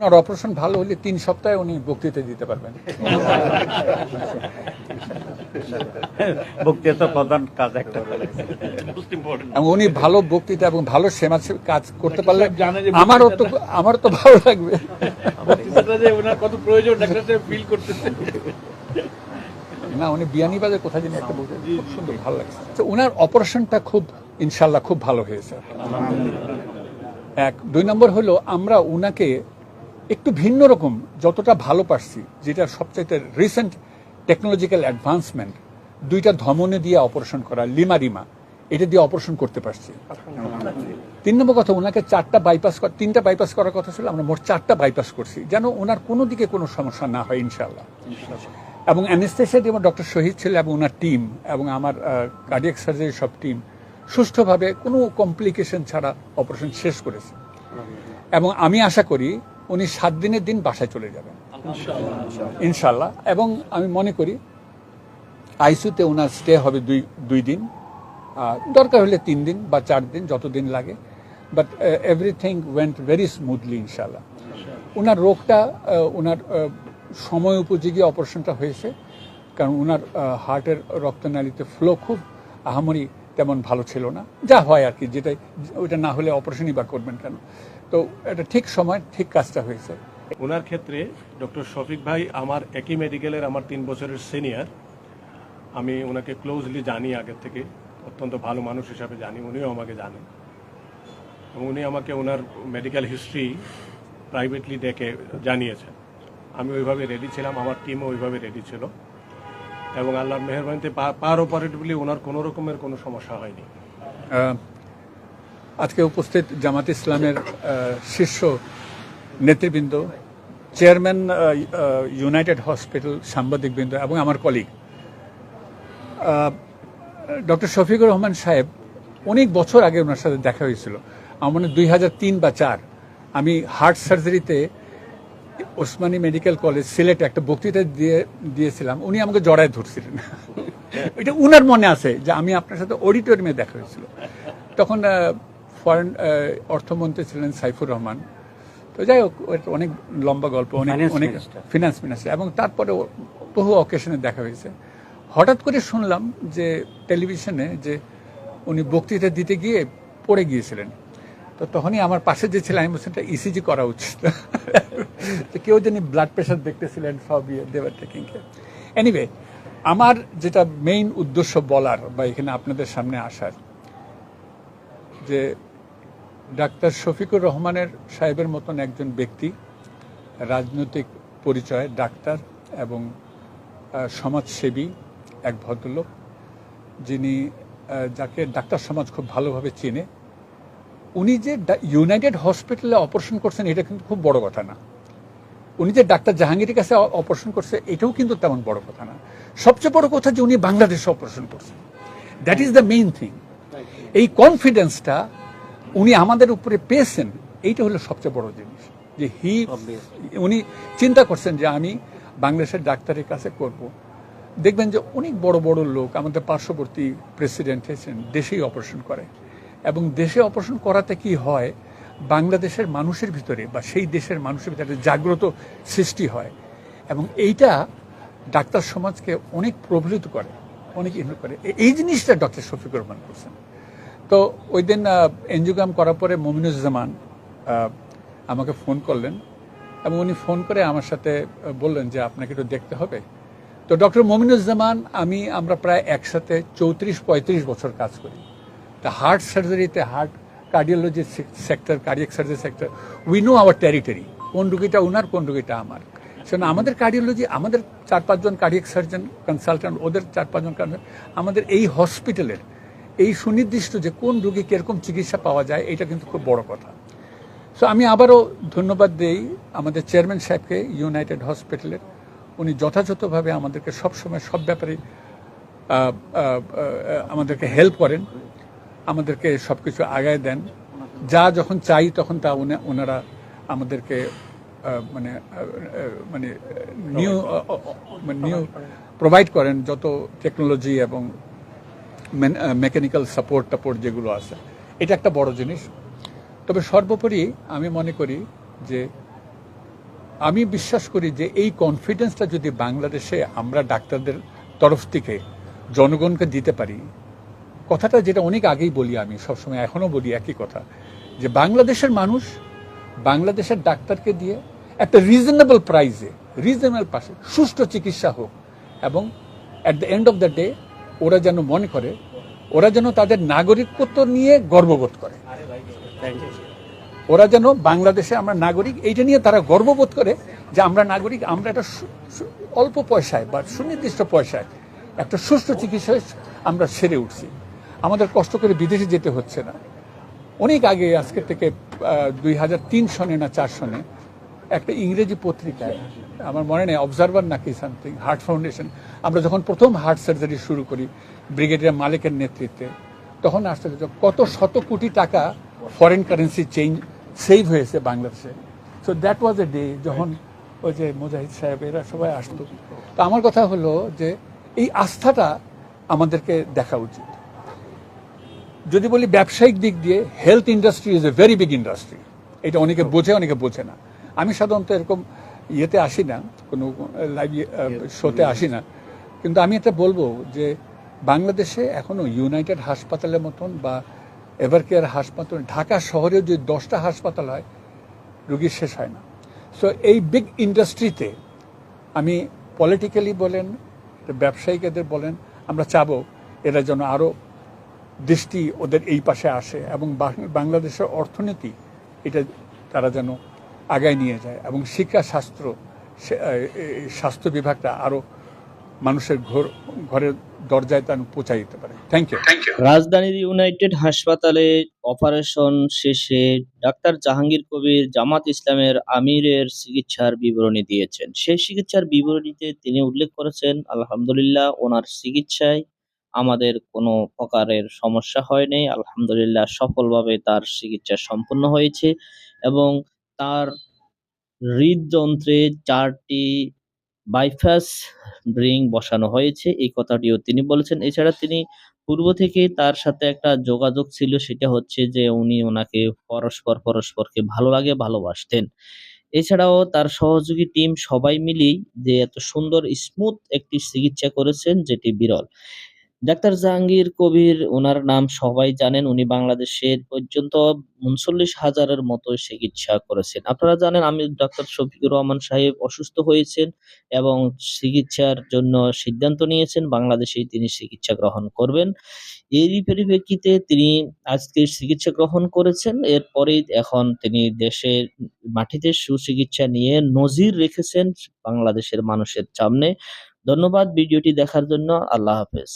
ওনার operation ভালো হলে তিন সপ্তাহে উনি বক্তৃতা দিতে পারবেন। বক্তৃতা প্রধান কাজ একটা। এবং উনি ভালো বক্তৃতা এবং ভালো সেবা কাজ করতে পারলে আমারও তো আমারও তো ভালো লাগবে। ওনার কত প্রয়োজন ফিল করতেছে। না উনি বিয়ানীবাজার কোথায় জানি একটা বলতে খুব সুন্দর ভালো লাগছে। তো ওনার অপারেশনটা খুব ইনশাল্লাহ খুব ভালো হয়েছে। এক দুই নম্বর হলো আমরা উনাকে একটু ভিন্ন রকম, যতটা ভালো পারছি, যেটা সবচাইতে রিসেন্ট টেকনোলজিক্যাল অ্যাডভান্সমেন্ট দুইটা ধমনে দিয়ে অপারেশন করা, লিমা রিমা, এটা দিয়ে অপারেশন করতে পারছি। তিন নম্বর কথা, ওনাকে চারটা বাইপাস তিনটা বাইপাস করার কথা ছিল, আমরা মোট চারটা বাইপাস করছি, যেন ওনার কোনো দিকে কোনো সমস্যা না হয় ইনশাল্লাহ এবং অ্যানেস্থেশিয়া যেমন ডক্টর শহীদ ছিল এবং ওনার টিম এবং আমার কার্ডিয়াক সার্জারি সব টিম সুষ্ঠুভাবে কোনো কমপ্লিকেশন ছাড়া অপারেশন শেষ করেছে। এবং আমি আশা করি উনি সাত দিনের দিন বাসায় চলে যাবেন। ইনশাল্লাহ এবং আমি মনে করি, আইসিউতে ওনার স্টে হবে দুই দুই দিন। দরকার হলে তিন দিন বা চার দিন, যত দিন লাগে। But everything went very smoothly ইনশাল্লাহ ওনার রোগটা ওনার সময় উপযোগী অপারেশনটা হয়েছে। কারণ ওনার হার্টের রক্তনালীতে ফ্লো খুব আহামরি তেমন ভালো ছিল না। যা হয় আর কি, যেটাই, ওইটা না হলে অপারেশনই বা করবেন কেন? তো এটা ঠিক সময়, ঠিক কাজটা হয়েছে। ওনার ক্ষেত্রে ডক্টর শফিক ভাই আমার একই মেডিকেলের আমার তিন বছরের সিনিয়র। আমি ওনাকে ক্লোজলি জানি আগের থেকে, অত্যন্ত ভালো মানুষ হিসাবে জানি, উনিও আমাকে জানেন। এবং উনি আমাকে ওনার মেডিকেল হিস্ট্রি প্রাইভেটলি ডেকে জানিয়েছেন। আমি ওইভাবে রেডি ছিলাম, আমার টিমও ওইভাবে রেডি ছিল। এবং আল্লাহর মেহরবানিতে পার অপারেটিভলি ওনার কোনো রকমের কোনো সমস্যা হয়নি। আজকে উপস্থিত জামাত ইসলামের শীর্ষ নেতৃবৃন্দ, চেয়ারম্যান ইউনাইটেড হসপিটাল সাংবাদিকবৃন্দ এবং আমার কলিগ। ডক্টর শফিকুর রহমান সাহেব অনেক বছর আগে ওনার সাথে দেখা হয়েছিল। আমার দুই হাজার তিন বা চার আমি হার্ট সার্জারিতে ওসমানী মেডিকেল কলেজ সিলেটে একটা বক্তৃতা দিয়ে দিয়েছিলাম। উনি আমাকে জড়ায় ধরছিলেন। এটা উনার মনে আছে যে আমি আপনার সাথে অডিটোরিয়ামে দেখা হয়েছিল। তখন ফরেন অর্থমন্ত্রী ছিলেন সাইফুর রহমান। তো যাই হোক অনেক লম্বা গল্প অনেক অনেক. ফিনান্স মিনিস্টার এবং তারপরে বহু অকেশনে দেখা হয়েছে। হঠাৎ করে শুনলাম যে টেলিভিশনে যে উনি বক্তৃতা দিতে গিয়ে পড়ে গিয়েছিলেন। তো তখনই আমার পাশে যে ছিল, আমি ইসিজি করা উচিত। তো কেউ জানি ব্লাড প্রেশার দেখতেছিলেন সব ইয়ে দেওয়ার টেকিং এনিওয়ে আমার যেটা মেইন উদ্দেশ্য বলার বা এখানে আপনাদের সামনে আসার, যে ডাক্তার শফিকুর রহমানের সাহেবের মতন একজন ব্যক্তি, রাজনৈতিক পরিচয়, ডাক্তার এবং সমাজসেবী এক ভদ্রলোক, যিনি যাকে ডাক্তার সমাজ খুব ভালোভাবে চেনে উনি যে ইউনাইটেড হসপিটালে অপারেশন করছেন এটা কিন্তু খুব বড় কথা না। উনি যে ডাক্তার জাহাঙ্গীরের কাছে অপারেশন করছে এটাও কিন্তু তেমন বড় কথা না। সবচেয়ে বড় কথা যে উনি বাংলাদেশে অপারেশন করছেন। That is the main thing এই কনফিডেন্সটা উনি আমাদের উপরে পেয়েছেন এইটা হলো সবচেয়ে বড় জিনিস। যে হি উনি চিন্তা করছেন যে আমি বাংলাদেশের ডাক্তারের কাছে করব। দেখবেন যে অনেক বড় বড় লোক আমাদের পার্শ্ববর্তী প্রেসিডেন্ট হয়েছেন দেশেই অপারেশন করে। এবং দেশে অপারেশন করাতে কি হয়, বাংলাদেশের মানুষের ভিতরে বা সেই দেশের মানুষের ভিতরে জাগ্রত সৃষ্টি হয়। এবং এইটা ডাক্তার সমাজকে অনেক প্রভাবিত করে, অনেক ইনভলভ করে। এই জিনিসটা ডক্টর শফিকুর রহমান করছেন। তো ওই দিন এনজিওগ্রাম করার পরে মমিনুজ্জামান আমাকে ফোন করলেন এবং উনি ফোন করে আমার সাথে বললেন যে আপনাকে একটু দেখতে হবে। তো ডক্টর মমিনুজ্জামান, আমি আমরা প্রায় একসাথে চৌত্রিশ পঁয়ত্রিশ বছর কাজ করি। তা heart সার্জারিতে heart cardiology sector cardiac surgery sector we know our territory কোন রুগীটা ওনার কোন রুগীটা আমার। সেজন্য আমাদের কার্ডিওলজি আমাদের চার পাঁচজন কার্ডিয়াক সার্জন কনসালটেন্ট ওদের চার পাঁচজন আমাদের এই হসপিটালের এই সুনির্দিষ্ট যে কোন রুগী কীরকম চিকিৎসা পাওয়া যায়, এটা কিন্তু খুব বড় কথা। সো আমি আবারও ধন্যবাদ দেই আমাদের চেয়ারম্যান সাহেবকে ইউনাইটেড হসপিটালের উনি যথাযথভাবে আমাদেরকে সবসময় সব ব্যাপারে আমাদেরকে হেল্প করেন। আমাদেরকে সব কিছু আগায় দেন। যা যখন চাই তখন তা ওনারা আমাদেরকে মানে মানে নিউ নিউ প্রোভাইড করেন যত টেকনোলজি এবং মেকানিক্যাল সাপোর্ট টাপোর্ট যেগুলো আছে। এটা একটা বড় জিনিস। তবে সর্বোপরি আমি মনে করি যে আমি বিশ্বাস করি যে এই কনফিডেন্সটা যদি বাংলাদেশে আমরা ডাক্তারদের তরফ থেকে জনগণকে দিতে পারি কথাটা যেটা অনেক আগেই বলি আমি, সবসময় এখনও বলি একই কথা, যে বাংলাদেশের মানুষ বাংলাদেশের ডাক্তারকে দিয়ে একটা রিজনেবল প্রাইসে রিজনেবল পাশে, সুষ্ঠু চিকিৎসা হোক এবং at the end of the day ওরা যেন মনে করে, ওরা যেন তাদের নাগরিকত্ব নিয়ে গর্ববোধ করে। ওরা যেন বাংলাদেশে আমরা নাগরিক, এইটা নিয়ে তারা গর্ববোধ করে যে আমরা নাগরিক, আমরা একটা অল্প পয়সায় বা সুনির্দিষ্ট পয়সায় একটা সুষ্ঠু চিকিৎসায় আমরা সেরে উঠছি। আমাদের কষ্ট করে বিদেশে যেতে হচ্ছে না। অনেক আগে, আজকে থেকে দুই হাজার তিন সনে না চার সনে একটা ইংরেজি পত্রিকায়, আমার মনে নেই, অবজারভার নাকি সামথিং হার্ট ফাউন্ডেশন আমরা যখন প্রথম হার্ট সার্জারি শুরু করি, ব্রিগেডিয়ার মালিকের নেতৃত্বে, তখন আসতে কত শত কোটি টাকা ফরেন কারেন্সি চেঞ্জ সেভ হয়েছে বাংলাদেশে। So that was a day যখন ওই যে মুজাহিদ সাহেব, এরা সবাই আসতো। তো আমার কথা হলো যে এই আস্থাটা আমাদেরকে দেখা উচিত। যদি বলি ব্যবসায়িক দিক দিয়ে health industry is a very big industry এটা অনেকে বোঝে অনেকে বোঝে না। আমি সাধারণত এরকম ইয়েতে আসি না কোনো লাইভ শোতে আসি না। কিন্তু আমি এটা বলব যে বাংলাদেশে এখনও ইউনাইটেড হাসপাতালের মতন বা এভার কেয়ার হাসপাতাল ঢাকা শহরেও যদি দশটা হাসপাতাল হয় রুগী শেষ হয় না। সো এই বিগ ইন্ডাস্ট্রিতে আমি পলিটিক্যালি বলেন ব্যবসায়িকদের বলেন আমরা চাবো এরা যেন আরও দৃষ্টি ওদের এই পাশে আসে এবং বাংলাদেশের অর্থনীতি এটা তারা যেন আগায় নিয়ে যায় এবং শিক্ষা শাস্ত্র স্বাস্থ্য বিভাগটা আরও মানুষের ঘর ঘরের দরজায় তার পৌঁছাই দিতে পারে। থ্যাংক ইউ রাজধানীর ইউনাইটেড হাসপাতালে অপারেশন শেষে ডাক্তার জাহাঙ্গীর কবির জামাত ইসলামের আমিরের চিকিৎসার বিবরণী দিয়েছেন। সেই চিকিৎসার বিবরণীতে তিনি উল্লেখ করেছেন আলহামদুলিল্লাহ ওনার চিকিৎসায় আমাদের কোনো প্রকারের সমস্যা হয়নি আলহামদুলিল্লাহ সফলভাবে তার চিকিৎসা সম্পন্ন হয়েছে এবং তার হৃদযন্ত্রে চারটি বাইপাস রিং বসানো হয়েছে। এই কথাটিও তিনি বলেছেন। এছাড়া তিনি পূর্ব থেকে তার সাথে একটা যোগাযোগ ছিল, সেটা হচ্ছে যে উনি ওনাকে পরস্পর পরস্পরকে ভালো লাগে, ভালোবাসতেন। এছাড়াও তার সহযোগী টিম সবাই মিলেই যে এত সুন্দর, স্মুথ একটি চিকিৎসা করেছেন, যেটি বিরল। ডাক্তার জাহাঙ্গীর কবির ওনার নাম সবাই জানেন। উনি বাংলাদেশের পর্যন্ত উনচল্লিশ হাজারের মতো চিকিৎসা করেছেন। আপনারা জানেন, আমি ডাক্তার শফিকুর রহমান সাহেব অসুস্থ হয়েছেন এবং চিকিৎসার জন্য সিদ্ধান্ত নিয়েছেন, বাংলাদেশেই তিনি চিকিৎসা গ্রহণ করবেন। এরই পরিপ্রেক্ষিতে তিনি আজকে চিকিৎসা গ্রহণ করেছেন। এরপরেই এখন তিনি দেশের মাটিতে সুচিকিৎসা নিয়ে নজির রেখেছেন বাংলাদেশের মানুষের সামনে। ধন্যবাদ ভিডিওটি দেখার জন্য। আল্লাহ হাফেজ।